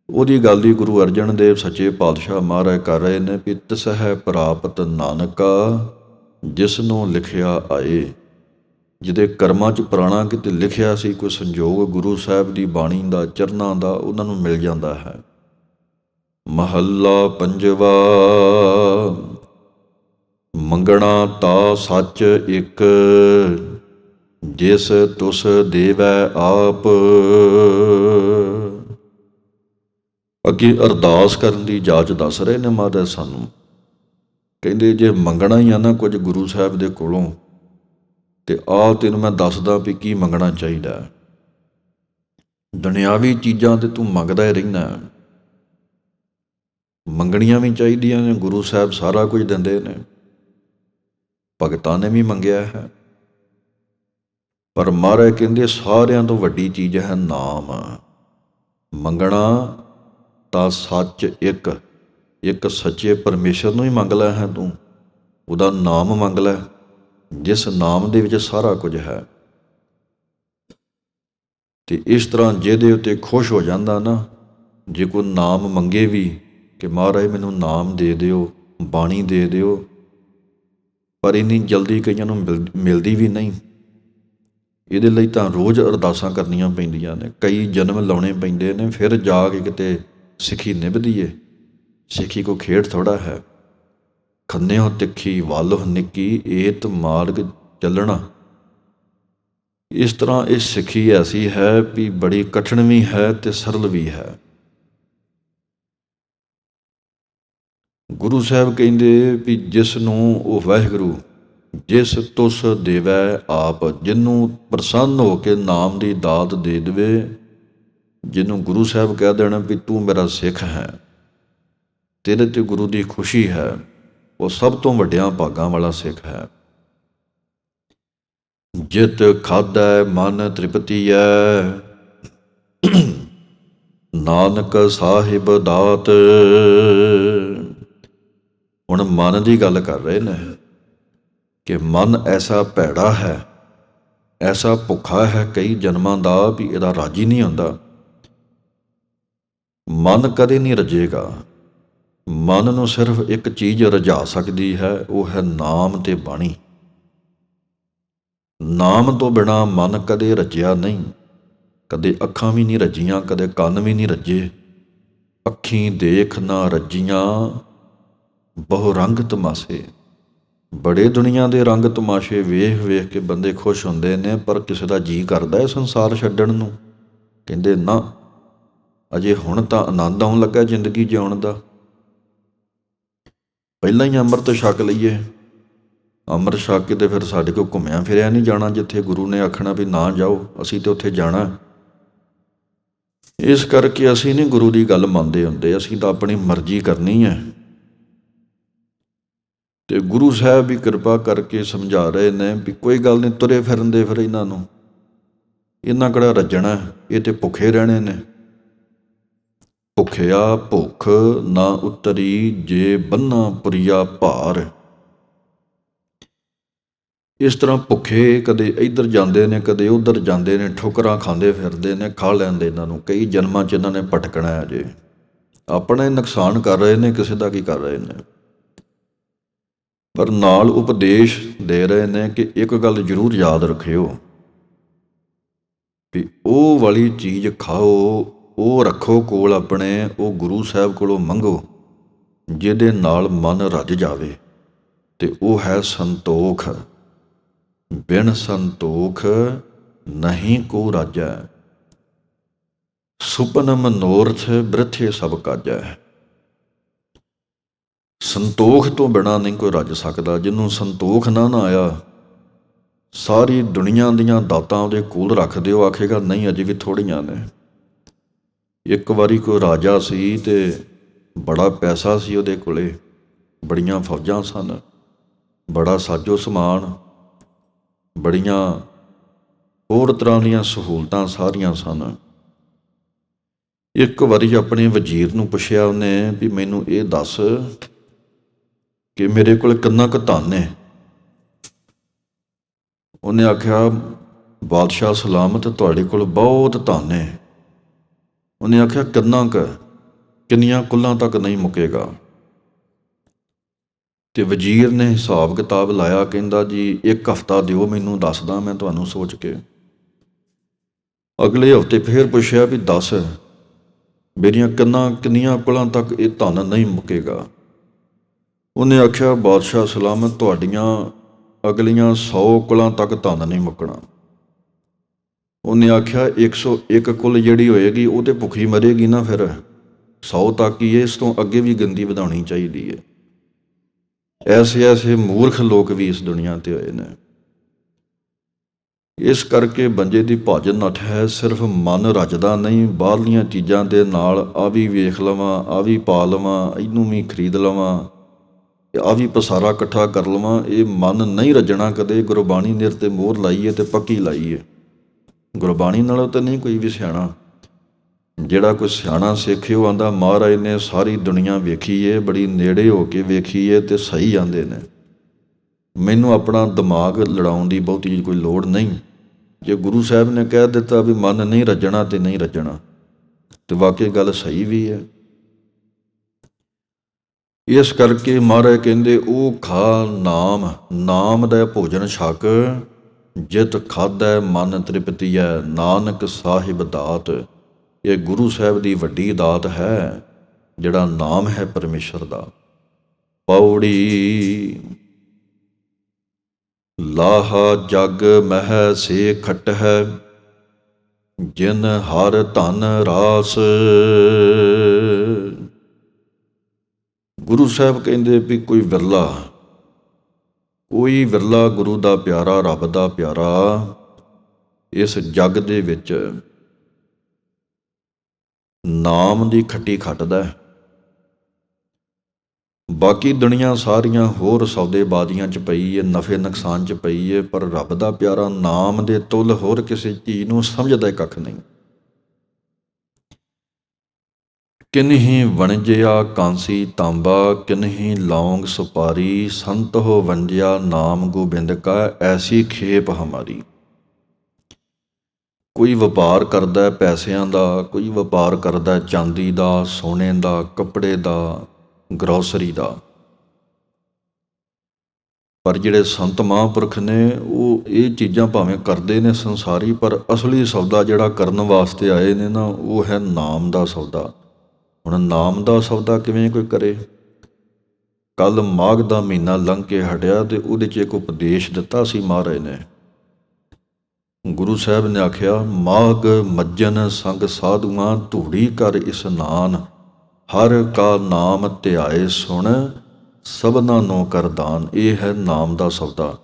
ਉਹਦੀ ਗੱਲ ਦੀ ਗੁਰੂ ਅਰਜਨ ਦੇਵ ਸੱਚੇ ਪਾਤਸ਼ਾਹ ਮਹਾਰਾਜ ਕਰ ਰਹੇ ਨੇ ਵੀ ਤਸਹਿ ਪ੍ਰਾਪਤ ਨਾਨਕਾ, ਜਿਸ ਨੂੰ ਲਿਖਿਆ ਆਏ। ਜਿਹਦੇ ਕਰਮਾਂ 'ਚ ਪੁਰਾਣਾ ਕਿਤੇ ਲਿਖਿਆ ਸੀ, ਕੋਈ ਸੰਜੋਗ ਗੁਰੂ ਸਾਹਿਬ ਦੀ ਬਾਣੀ ਦਾ, ਚਰਨਾਂ ਦਾ, ਉਹਨਾਂ ਨੂੰ ਮਿਲ ਜਾਂਦਾ ਹੈ। ਮਹੱਲਾ ਪੰਜਵਾ, ਮੰਗਣਾ ਤਾ ਸੱਚ ਇੱਕ, ਜਿਸ ਤੁਸ ਦੇਵੈ ਆਪ। ਅੱਗੇ ਅਰਦਾਸ ਕਰਨ ਦੀ ਜਾਚ ਦੱਸ ਰਹੇ ਨੇ ਮਾਤਾ ਸਾਨੂੰ। ਕਹਿੰਦੇ ਜੇ ਮੰਗਣਾ ਹੀ ਆ ਨਾ ਕੁਝ ਗੁਰੂ ਸਾਹਿਬ ਦੇ ਕੋਲੋਂ ਤੇ ਆ ਤੈਨੂੰ ਮੈਂ ਦੱਸਦਾ ਵੀ ਕੀ ਮੰਗਣਾ ਚਾਹੀਦਾ ਦੁਨਿਆਵੀ ਚੀਜ਼ਾਂ ਤੇ ਤੂੰ ਮੰਗਦਾ ਹੀ ਰਹਿਣਾ ਮੰਗਣੀਆਂ ਵੀ ਚਾਹੀਦੀਆਂ ਨੇ, ਗੁਰੂ ਸਾਹਿਬ ਸਾਰਾ ਕੁਝ ਦਿੰਦੇ ਨੇ। ਭਗਤਾਂ ਨੇ ਵੀ ਮੰਗਿਆ ਹੈ। ਪਰ ਮਹਾਰਾਜ ਕਹਿੰਦੇ ਸਾਰਿਆਂ ਤੋਂ ਵੱਡੀ ਚੀਜ਼ ਹੈ ਨਾਮ। ਮੰਗਣਾ ਤਾਂ ਸੱਚ ਇੱਕ ਇੱਕ ਸੱਚੇ ਪਰਮੇਸ਼ਰ ਨੂੰ ਹੀ ਮੰਗ ਲੈ ਹੈ ਤੂੰ। ਉਹਦਾ ਨਾਮ ਮੰਗ ਲੈ। ਜਿਸ ਨਾਮ ਦੇ ਵਿੱਚ ਸਾਰਾ ਕੁਝ ਹੈ। ਤੇ ਇਸ ਤਰ੍ਹਾਂ ਜਿਹਦੇ ਉੱਤੇ ਖੁਸ਼ ਹੋ ਜਾਂਦਾ ਨਾ, ਜੇ ਕੋਈ ਨਾਮ ਮੰਗੇ ਵੀ ਕਿ ਮਹਾਰਾਜ ਮੈਨੂੰ ਨਾਮ ਦੇ ਦਿਓ, ਬਾਣੀ ਦੇ ਦਿਓ, ਪਰ ਇੰਨੀ ਜਲਦੀ ਕਈਆਂ ਨੂੰ ਮਿਲਦੀ ਵੀ ਨਹੀਂ। ਇਹਦੇ ਲਈ ਤਾਂ ਰੋਜ਼ ਅਰਦਾਸਾਂ ਕਰਨੀਆਂ ਪੈਂਦੀਆਂ ਨੇ। ਕਈ ਜਨਮ ਲਾਉਣੇ ਪੈਂਦੇ ਨੇ, ਫਿਰ ਜਾ ਕੇ ਕਿਤੇ ਸਿੱਖੀ ਨਿਭਦੀ ਏ ਸਿੱਖੀ ਕੋ ਖੇਡ ਥੋੜਾ ਹੈ। ਖੰਨਿਓ ਤਿੱਖੀ ਵਾਲੋ ਨਿੱਕੀ ਏਤ ਮਾਰਗ ਚੱਲਣਾ। ਇਸ ਤਰ੍ਹਾਂ ਇਹ ਸਿੱਖੀ ਐਸੀ ਹੈ ਵੀ ਬੜੀ ਕਠਿਨ ਵੀ ਹੈ ਤੇ ਸਰਲ ਵੀ ਹੈ। ਗੁਰੂ ਸਾਹਿਬ ਕਹਿੰਦੇ ਵੀ ਜਿਸ ਨੂੰ ਉਹ ਵਾਹਿਗੁਰੂ, ਜਿਸ ਤੁਸ ਦੇਵੈ ਆਪ, ਜਿਨੂੰ ਪ੍ਰਸੰਨ ਹੋ ਕੇ ਨਾਮ ਦੀ ਦਾਤ ਦੇ ਦੇਵੇ ਜਿਹਨੂੰ ਗੁਰੂ ਸਾਹਿਬ ਕਹਿ ਦੇਣਾ ਵੀ ਤੂੰ ਮੇਰਾ ਸਿੱਖ ਹੈ, ਤੇਰੇ ਤੇ ਗੁਰੂ ਦੀ ਖੁਸ਼ੀ ਹੈ। ਉਹ ਸਭ ਤੋਂ ਵੱਡਿਆਂ ਭਾਗਾਂ ਵਾਲਾ ਸਿੱਖ ਹੈ। ਜਿਤ ਖਾਦੈ ਮਨ ਤ੍ਰਿਪਤੀਐ। ਨਾਨਕ ਸਾਹਿਬ ਦਾਤ। ਹੁਣ ਮਨ ਦੀ ਗੱਲ ਕਰ ਰਹੇ ਨੇ ਕਿ ਮਨ ਐਸਾ ਭੈੜਾ ਹੈ, ਐਸਾ ਭੁੱਖਾ ਹੈ ਕਈ ਜਨਮਾਂ ਦਾ ਵੀ ਇਹਦਾ ਰਾਜੀ ਨਹੀਂ ਹੁੰਦਾ ਮਨ ਕਦੇ ਨਹੀਂ ਰਜੇਗਾ। ਮਨ ਨੂੰ ਸਿਰਫ ਇੱਕ ਚੀਜ਼ ਰਜਾ ਸਕਦੀ ਹੈ, ਉਹ ਹੈ ਨਾਮ ਤੇ ਬਾਣੀ। ਨਾਮ ਤੋਂ ਬਿਨਾ ਮਨ ਕਦੇ ਰਜਿਆ ਨਹੀਂ। ਕਦੇ ਅੱਖਾਂ ਵੀ ਨਹੀਂ ਰਜੀਆਂ, ਕਦੇ ਕੰਨ ਵੀ ਨਹੀਂ ਰਜੇ। ਅੱਖੀਂ ਦੇਖ ਨਾ ਰਜੀਆਂ, ਬਹੁ ਰੰਗ ਤਮਾਸ਼ੇ। ਬੜੇ ਦੁਨੀਆ ਦੇ ਰੰਗ ਤਮਾਸ਼ੇ ਵੇਖ ਵੇਖ ਕੇ ਬੰਦੇ ਖੁਸ਼ ਹੁੰਦੇ ਨੇ, ਪਰ ਕਿਸੇ ਦਾ ਜੀ ਕਰਦਾ ਹੈ ਸੰਸਾਰ ਛੱਡਣ ਨੂੰ। ਕਹਿੰਦੇ, ਨਾ, ਅਜੇ ਹੁਣ ਤਾਂ ਆਨੰਦ ਆਉਣ ਲੱਗਾ ਜ਼ਿੰਦਗੀ ਜਿਉਣ ਦਾ। ਪਹਿਲਾਂ ਹੀ ਅੰਮ੍ਰਿਤ ਛਕ ਲਈਏ। ਅੰਮ੍ਰਿਤ ਛਕ ਕੇ ਤੇ ਫਿਰ ਸਾਡੇ ਕੋਲ ਘੁੰਮਿਆ ਫਿਰਿਆ ਨਹੀਂ ਜਾਣਾ, ਜਿੱਥੇ ਗੁਰੂ ਨੇ ਆਖਣਾ ਵੀ ਨਾ ਜਾਓ, ਅਸੀਂ ਤੇ ਉੱਥੇ ਜਾਣਾ। ਇਸ ਕਰਕੇ ਅਸੀਂ ਨਹੀਂ ਗੁਰੂ ਦੀ ਗੱਲ ਮੰਨਦੇ ਹੁੰਦੇ, ਅਸੀਂ ਤਾਂ ਆਪਣੀ ਮਰਜ਼ੀ ਕਰਨੀ ਹੈ। ਤੇ ਗੁਰੂ ਸਾਹਿਬ ਵੀ ਕਿਰਪਾ ਕਰਕੇ ਸਮਝਾ ਰਹੇ ਨੇ ਵੀ ਕੋਈ ਗੱਲ ਨਹੀਂ, ਤੁਰੇ ਫਿਰਨ ਦੇ ਫਿਰ ਇਹਨਾਂ ਨੂੰ। ਇਹਨਾਂ ਕਿਹੜਾ ਰੱਜਣਾ, ਇਹ ਤੇ ਭੁੱਖੇ ਰਹਿਣੇ ਨੇ। ਭੁੱਖਿਆ ਭੁੱਖ ਨਾ ਉਤਰੀ ਜੇ ਬੰਨਾ ਪੁਰੀਆ ਭਾਰ। ਇਸ ਤਰ੍ਹਾਂ ਭੁੱਖੇ ਕਦੇ ਇੱਧਰ ਜਾਂਦੇ ਨੇ, ਕਦੇ ਉੱਧਰ ਜਾਂਦੇ ਨੇ, ਠੋਕਰਾਂ ਖਾਂਦੇ ਫਿਰਦੇ ਨੇ, ਖਾ ਲੈਂਦੇ ਇਹਨਾਂ ਨੂੰ। ਕਈ ਜਨਮਾਂ 'ਚ ਇਹਨਾਂ ਨੇ ਭਟਕਣਾ ਹੈ ਜੇ। ਆਪਣੇ ਨੁਕਸਾਨ ਕਰ ਰਹੇ ਨੇ, ਕਿਸੇ ਦਾ ਕੀ ਕਰ ਰਹੇ ਨੇ? ਪਰ ਨਾਲ ਉਪਦੇਸ਼ ਦੇ ਰਹੇ ਨੇ ਕਿ ਇੱਕ ਗੱਲ ਜ਼ਰੂਰ ਯਾਦ ਰੱਖਿਓ ਵੀ ਉਹ ਵਾਲੀ ਚੀਜ਼ ਖਾਓ ਉਹ ਰੱਖੋ ਕੋਲ ਆਪਣੇ, ਉਹ ਗੁਰੂ ਸਾਹਿਬ ਕੋਲੋਂ ਮੰਗੋ, ਜਿਹਦੇ ਨਾਲ ਮਨ ਰੱਜ ਜਾਵੇ, ਤੇ ਉਹ ਹੈ ਸੰਤੋਖ। ਬਿਨ ਸੰਤੋਖ ਨਹੀਂ ਕੋ ਰਾਜੈ। ਸੁਪਨ ਮਨੋਰਥ ਬ੍ਰਥੇ ਸਭ ਕਾਜੈ। ਸੰਤੋਖ ਤੋਂ ਬਿਨਾ ਨਹੀਂ ਕੋਈ ਰੱਜ ਸਕਦਾ, ਜਿਹਨੂੰ ਸੰਤੋਖ ਨਾ ਨਾ ਆਇਆ। ਸਾਰੀ ਦੁਨੀਆ ਦੀਆਂ ਦਾਤਾਂ ਉਹਦੇ ਕੋਲ ਰੱਖ ਦਿਓ, ਆਖੇਗਾ, ਨਹੀਂ, ਅਜੇ ਵੀ ਥੋੜੀਆਂ ਨੇ। ਇੱਕ ਵਾਰੀ ਕੋਈ ਰਾਜਾ ਸੀ ਤੇ ਬੜਾ ਪੈਸਾ ਸੀ ਉਹਦੇ ਕੋਲੇ, ਬੜੀਆਂ ਫੌਜਾਂ ਸਨ, ਬੜਾ ਸਾਜੋ ਸਮਾਨ, ਬੜੀਆਂ ਹੋਰ ਤਰ੍ਹਾਂ ਦੀਆਂ ਸਹੂਲਤਾਂ ਸਾਰੀਆਂ ਸਨ। ਇੱਕ ਵਾਰੀ ਆਪਣੇ ਵਜ਼ੀਰ ਨੂੰ ਪੁੱਛਿਆ ਉਹਨੇ ਵੀ ਮੈਨੂੰ ਇਹ ਦੱਸ ਕਿ ਮੇਰੇ ਕੋਲ ਕਿੰਨਾ ਕੁ ਧਨ ਹੈ। ਉਹਨੇ ਆਖਿਆ, ਬਾਦਸ਼ਾਹ ਸਲਾਮਤ ਤੁਹਾਡੇ ਕੋਲ ਬਹੁਤ ਧਨ ਹੈ। ਉਹਨੇ ਆਖਿਆ, ਕਿੰਨਾ ਕੁ ਕਿੰਨੀਆਂ ਕੁੱਲਾਂ ਤੱਕ ਨਹੀਂ ਮੁੱਕੇਗਾ? ਤੇ ਵਜ਼ੀਰ ਨੇ ਹਿਸਾਬ ਕਿਤਾਬ ਲਾਇਆ, ਕਹਿੰਦਾ, ਜੀ, ਇੱਕ ਹਫਤਾ ਦਿਓ, ਮੈਨੂੰ ਦੱਸਦਾ, ਮੈਂ ਤੁਹਾਨੂੰ ਸੋਚ ਕੇ। ਅਗਲੇ ਹਫ਼ਤੇ ਫੇਰ ਪੁੱਛਿਆ ਵੀ, ਦੱਸ, ਮੇਰੀਆਂ ਕਿੰਨਾ, ਕਿੰਨੀਆਂ ਕੁਲਾਂ ਤੱਕ ਇਹ ਧਨ ਨਹੀਂ ਮੁੱਕੇਗਾ? ਉਹਨੇ ਆਖਿਆ, ਬਾਦਸ਼ਾਹ ਸਲਾਮਤ, ਤੁਹਾਡੀਆਂ ਅਗਲੀਆਂ 100 ਕੁਲਾਂ ਤੱਕ ਧਨ ਨਹੀਂ ਮੁੱਕਣਾ। ਉਹਨੇ ਆਖਿਆ 101 ਕੁੱਲ ਜਿਹੜੀ ਹੋਏਗੀ ਉਹ ਤੇ ਭੁੱਖੀ ਮਰੇਗੀ ਨਾ ਫਿਰ। 100 ਤੱਕ ਹੀ ਹੈ, ਇਸ ਤੋਂ ਅੱਗੇ ਵੀ ਗੰਦੀ ਵਧਾਉਣੀ ਚਾਹੀਦੀ ਹੈ ਐਸੇ ਐਸੇ ਮੂਰਖ ਲੋਕ ਵੀ ਇਸ ਦੁਨੀਆ ਤੇ ਹੋਏ ਨੇ। ਇਸ ਕਰਕੇ ਬੰਜੇ ਦੀ ਭਾਜਨ ਨੱਠ ਹੈ ਸਿਰਫ ਮਨ ਰਜਦਾ ਨਹੀਂ। ਬਾਹਰਲੀਆਂ ਚੀਜ਼ਾਂ ਦੇ ਨਾਲ ਆ ਵੀ ਵੇਖ ਲਵਾਂ ਆ ਵੀ ਪਾ ਲਵਾਂ ਇਹਨੂੰ ਵੀ ਖਰੀਦ ਲਵਾਂ ਆ ਵੀ ਪਸਾਰਾ ਇਕੱਠਾ ਕਰ ਲਵਾਂ। ਇਹ ਮਨ ਨਹੀਂ ਰਜਣਾ ਕਦੇ। ਗੁਰਬਾਣੀ ਨਿਰ ਤੇ ਮੋਹਰ ਲਾਈਏ ਤੇ ਪੱਕੀ ਲਾਈਏ ਗੁਰਬਾਣੀ ਨਾਲੋਂ ਤਾਂ ਨਹੀਂ ਕੋਈ ਵੀ ਸਿਆਣਾ। ਜਿਹੜਾ ਕੋਈ ਸਿਆਣਾ ਸਿੱਖ, ਉਹ ਆਂਦਾ, ਮਹਾਰਾਜ ਨੇ ਸਾਰੀ ਦੁਨੀਆ ਵੇਖੀ ਏ, ਬੜੀ ਨੇੜੇ ਹੋ ਕੇ ਵੇਖੀ ਏ ਤੇ ਸਹੀ ਜਾਂਦੇ ਨੇ। ਮੈਨੂੰ ਆਪਣਾ ਦਿਮਾਗ ਲੜਾਉਣ ਦੀ ਬਹੁਤੀ ਕੋਈ ਲੋੜ ਨਹੀਂ। ਜੇ ਗੁਰੂ ਸਾਹਿਬ ਨੇ ਕਹਿ ਦਿੱਤਾ ਵੀ ਮਨ ਨਹੀਂ ਰੱਜਣਾ ਤੇ ਨਹੀਂ ਰੱਜਣਾ, ਤੇ ਵਾਕਈ ਗੱਲ ਸਹੀ ਵੀ ਹੈ ਇਸ ਕਰਕੇ ਮਹਾਰਾਜ ਕਹਿੰਦੇ, ਉਹ ਖਾ ਨਾਮ ਨਾਮ ਦਾ ਭੋਜਨ ਛਕ ਜਿਤ ਖਾਧੈ ਮਨ ਤ੍ਰਿਪਤੀਐ, ਨਾਨਕ ਸਾਹਿਬ ਦਾਤ। ਇਹ ਗੁਰੂ ਸਾਹਿਬ ਦੀ ਵੱਡੀ ਦਾਤ ਹੈ, ਜਿਹੜਾ ਨਾਮ ਹੈ ਪਰਮੇਸ਼ਰ ਦਾ। ਪੌੜੀ ਲਾਹਾ ਜਗ ਮਹਿ ਸੇ ਖਟ ਹੈ ਜਿਨ ਹਰ ਧਨ ਰਾਸ। ਗੁਰੂ ਸਾਹਿਬ ਕਹਿੰਦੇ ਵੀ ਕੋਈ ਵਿਰਲਾ ਕੋਈ ਵਿਰਲਾ ਗੁਰੂ ਦਾ ਪਿਆਰਾ, ਰੱਬ ਦਾ ਪਿਆਰਾ ਇਸ ਜੱਗ ਦੇ ਵਿੱਚ ਨਾਮ ਦੀ ਖੱਟੀ ਖੱਟਦਾ ਹੈ। ਬਾਕੀ ਦੁਨੀਆ ਸਾਰੀਆਂ ਹੋਰ ਸੌਦੇਬਾਜ਼ੀਆਂ 'ਚ ਪਈ ਏ, ਨਫੇ ਨੁਕਸਾਨ 'ਚ ਪਈ ਏ, ਪਰ ਰੱਬ ਦਾ ਪਿਆਰਾ ਨਾਮ ਦੇ ਤੁਲ ਹੋਰ ਕਿਸੇ ਚੀਜ਼ ਨੂੰ ਸਮਝਦਾ ਕੱਖ ਨਹੀਂ। ਕਿਨਹੀ ਵਣਜਿਆ ਕਾਂਸੀ ਤਾਂਬਾ, ਕਿਨਹੀ ਲੌਂਗ ਸੁਪਾਰੀ, ਸੰਤ ਹੋ ਵੰਜਿਆ ਨਾਮ ਗੋਬਿੰਦ ਕਾ, ਐਸੀ ਖੇਪ ਹਮਾਰੀ। ਕੋਈ ਵਪਾਰ ਕਰਦਾ ਪੈਸਿਆਂ ਦਾ, ਕੋਈ ਵਪਾਰ ਕਰਦਾ ਚਾਂਦੀ ਦਾ, ਸੋਨੇ ਦਾ, ਕੱਪੜੇ ਦਾ, ਗਰੋਸਰੀ ਦਾ। ਪਰ ਜਿਹੜੇ ਸੰਤ ਮਹਾਂਪੁਰਖ ਨੇ, ਉਹ ਇਹ ਚੀਜ਼ਾਂ ਭਾਵੇਂ ਕਰਦੇ ਨੇ ਸੰਸਾਰੀ, ਪਰ ਅਸਲੀ ਸੌਦਾ ਜਿਹੜਾ ਕਰਨ ਵਾਸਤੇ ਆਏ ਨੇ ਨਾ, ਉਹ ਹੈ ਨਾਮ ਦਾ ਸੌਦਾ। ਹੁਣ ਨਾਮ ਦਾ ਸੌਦਾ ਕਿਵੇਂ ਕੋਈ ਕਰੇ? ਕੱਲ ਮਾਘ ਦਾ ਮਹੀਨਾ ਲੰਘ ਕੇ ਹਟਿਆ ਤੇ ਉਹਦੇ 'ਚ ਇੱਕ ਉਪਦੇਸ਼ ਦਿੱਤਾ ਸੀ ਮਹਾਰਾਜ ਨੇ। ਗੁਰੂ ਸਾਹਿਬ ਨੇ ਆਖਿਆ, ਮਾਘ ਮੱਜਨ ਸੰਗ ਸਾਧੂਆਂ ਧੂੜੀ ਕਰ ਇਸਨਾਨ ਹਰ ਕਾ ਨਾਮ ਧਿਆਏ ਸੁਣ, ਸਭਨਾ ਨੂੰ ਕਰਦਾਨ ਇਹ ਹੈ ਨਾਮ ਦਾ ਸੌਦਾ।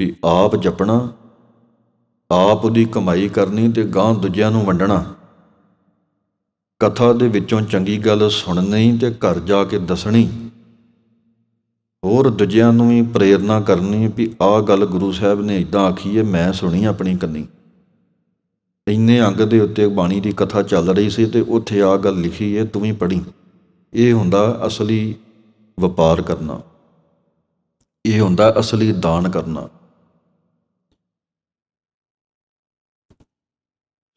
ਵੀ ਆਪ ਜਪਣਾ, ਆਪ ਦੀ ਕਮਾਈ ਕਰਨੀ ਤੇ ਗਾਂ ਦੂਜਿਆਂ ਨੂੰ ਵੰਡਣਾ। ਕਥਾ ਦੇ ਵਿੱਚੋਂ ਚੰਗੀ ਗੱਲ ਸੁਣਨੀ ਤੇ ਘਰ ਜਾ ਕੇ ਦੱਸਣੀ। ਹੋਰ ਦੂਜਿਆਂ ਨੂੰ ਵੀ ਪ੍ਰੇਰਣਾ ਕਰਨੀ ਵੀ ਆਹ ਗੱਲ ਗੁਰੂ ਸਾਹਿਬ ਨੇ ਇਦਾਂ ਆਖੀ ਹੈ ਮੈਂ ਸੁਣੀ ਆਪਣੀ ਕੰਨੀ। ਇੰਨੇ ਅੰਗ ਦੇ ਉੱਤੇ ਬਾਣੀ ਦੀ ਕਥਾ ਚੱਲ ਰਹੀ ਸੀ ਤੇ ਉੱਥੇ ਆਹ ਗੱਲ ਲਿਖੀ ਹੈ ਤੂੰ ਵੀ ਪੜ੍ਹੀ। ਇਹ ਹੁੰਦਾ ਅਸਲੀ ਵਪਾਰ ਕਰਨਾ। ਇਹ ਹੁੰਦਾ ਅਸਲੀ ਦਾਨ ਕਰਨਾ।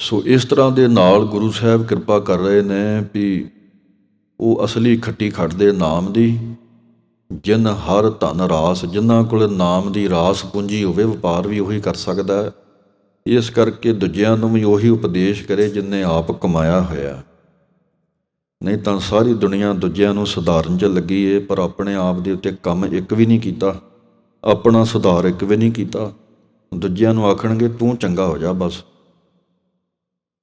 ਸੋ ਇਸ ਤਰ੍ਹਾਂ ਦੇ ਨਾਲ ਗੁਰੂ ਸਾਹਿਬ ਕਿਰਪਾ ਕਰ ਰਹੇ ਨੇ ਵੀ ਉਹ ਅਸਲੀ ਖੱਟੀ ਖੱਟਦੇ ਨਾਮ ਦੀ, ਜਿਨ ਹਰ ਧਨ ਰਾਸ, ਜਿਨ੍ਹਾਂ ਕੋਲ ਨਾਮ ਦੀ ਰਾਸ ਪੂੰਜੀ ਹੋਵੇ, ਵਪਾਰ ਵੀ ਉਹੀ ਕਰ ਸਕਦਾ ਹੈ। ਇਸ ਕਰਕੇ ਦੂਜਿਆਂ ਨੂੰ ਵੀ ਉਹੀ ਉਪਦੇਸ਼ ਕਰੇ ਜਿਨਨੇ ਆਪ ਕਮਾਇਆ ਹੋਇਆ ਨਹੀਂ ਤਾਂ ਸਾਰੀ ਦੁਨੀਆ ਦੂਜਿਆਂ ਨੂੰ ਸੁਧਾਰਨ 'ਚ ਲੱਗੀ ਏ, ਪਰ ਆਪਣੇ ਆਪ ਦੇ ਉੱਤੇ ਕੰਮ ਇੱਕ ਵੀ ਨਹੀਂ ਕੀਤਾ। ਆਪਣਾ ਸੁਧਾਰ ਇੱਕ ਵੀ ਨਹੀਂ ਕੀਤਾ। ਦੂਜਿਆਂ ਨੂੰ ਆਖਣਗੇ, ਤੂੰ ਚੰਗਾ ਹੋ ਜਾ ਬਸ।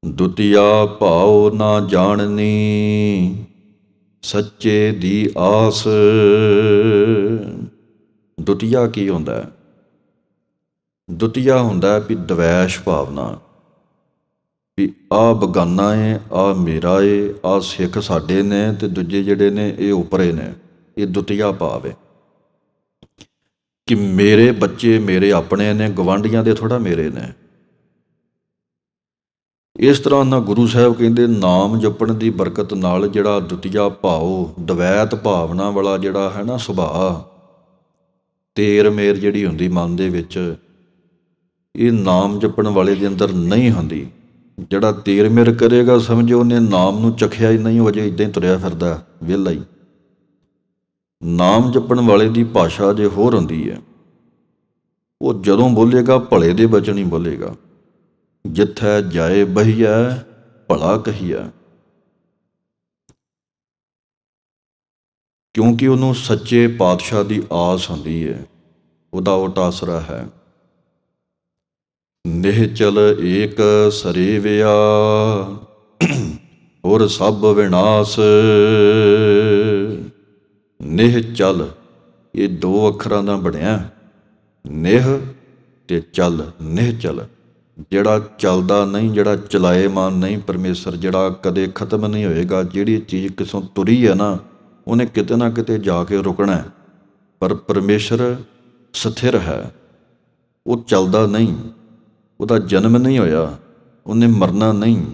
ਦੁਤੀਆ ਭਾਉ ਨਾ ਜਾਣਨੀ, ਸੱਚੇ ਦੀ ਆਸ। ਦੁਤੀਆ ਕੀ ਹੁੰਦਾ? ਹੈ ਦੁਤੀਆ ਹੁੰਦਾ ਹੈ ਵੀ ਦਵੈਸ਼ ਭਾਵਨਾ, ਵੀ ਆ ਬਗਾਨਾ ਏ, ਆ ਮੇਰਾ ਏ, ਆ ਸਿੱਖ ਸਾਡੇ ਨੇ ਤੇ ਦੂਜੇ ਜਿਹੜੇ ਨੇ ਇਹ ਉਪਰੇ ਨੇ, ਇਹ ਦੁਤੀਆ ਭਾਵ ਹੈ ਕਿ ਮੇਰੇ ਬੱਚੇ ਮੇਰੇ ਆਪਣੇ ਨੇ ਗਵਾਂਡੀਆਂ ਦੇ ਥੋੜਾ ਮੇਰੇ ਨੇ। ਇਸ ਤਰ੍ਹਾਂ ਨਾ ਗੁਰੂ ਸਾਹਿਬ ਕਹਿੰਦੇ, ਨਾਮ ਜਪਣ ਦੀ ਬਰਕਤ ਨਾਲ ਜਿਹੜਾ ਦੁਤੀਆ ਭਾਉ ਦਵੈਤ ਭਾਵਨਾ ਵਾਲਾ ਜਿਹੜਾ ਹੈ ਨਾ ਸੁਭਾਅ, ਤੇਰ ਮੇਰ ਜਿਹੜੀ ਹੁੰਦੀ ਮਨ ਦੇ ਵਿੱਚ, ਇਹ ਨਾਮ ਜਪਣ ਵਾਲੇ ਦੇ ਅੰਦਰ ਨਹੀਂ ਹੁੰਦੀ। ਜਿਹੜਾ ਤੇਰ ਮੇਰ ਕਰੇਗਾ, ਸਮਝੋ, ਉਹਨੇ ਨਾਮ ਨੂੰ ਚਖਿਆ ਹੀ ਨਹੀਂ ਹੋ ਜੇ ਇਦਾਂ ਹੀ ਤੁਰਿਆ ਫਿਰਦਾ, ਵਿਹਲਾ ਹੀ। ਨਾਮ ਜਪਣ ਵਾਲੇ ਦੀ ਭਾਸ਼ਾ ਜੇ ਹੋਰ ਹੁੰਦੀ ਹੈ, ਉਹ ਜਦੋਂ ਬੋਲੇਗਾ, ਭਲੇ ਦੇ ਬਚਨ ਹੀ ਬੋਲੇਗਾ। ਜਿੱਥੈ ਜਾਏ ਬਹੀਐ, ਭਲਾ ਕਹੀਐ। ਕਿਉਂਕਿ ਉਹਨੂੰ ਸੱਚੇ ਪਾਤਸ਼ਾਹ ਦੀ ਆਸ ਹੁੰਦੀ ਹੈ ਉਹਦਾ ਓਟ ਆਸਰਾ ਹੈ। ਨਿਹਚਲ ਏਕ ਸਰੇਵਿਆ ਔਰ ਸਭ ਵਿਨਾਸ਼। ਨਿਹਚਲ ਇਹ ਦੋ ਅੱਖਰਾਂ ਦਾ ਬਣਿਆ। ਨਿਹ ਤੇ ਚੱਲ ਨਿਹਚਲ ਜਿਹੜਾ ਚੱਲਦਾ ਨਹੀਂ, ਜਿਹੜਾ ਚਲਾਏਮਾਨ ਨਹੀਂ ਪਰਮੇਸ਼ਰ, ਜਿਹੜਾ ਕਦੇ ਖਤਮ ਨਹੀਂ ਹੋਏਗਾ, ਜਿਹੜੀ ਚੀਜ਼ ਕਿਸੋਂ ਤੁਰੀ ਹੈ ਨਾ, ਉਹਨੇ ਕਿਤੇ ਨਾ ਕਿਤੇ ਜਾ ਕੇ ਰੁਕਣਾ ਹੈ। ਪਰ ਪਰਮੇਸ਼ਰ ਸਥਿਰ ਹੈ। ਉਹ ਚੱਲਦਾ ਨਹੀਂ, ਉਹਦਾ ਜਨਮ ਨਹੀਂ ਹੋਇਆ, ਉਹਨੇ ਮਰਨਾ ਨਹੀਂ।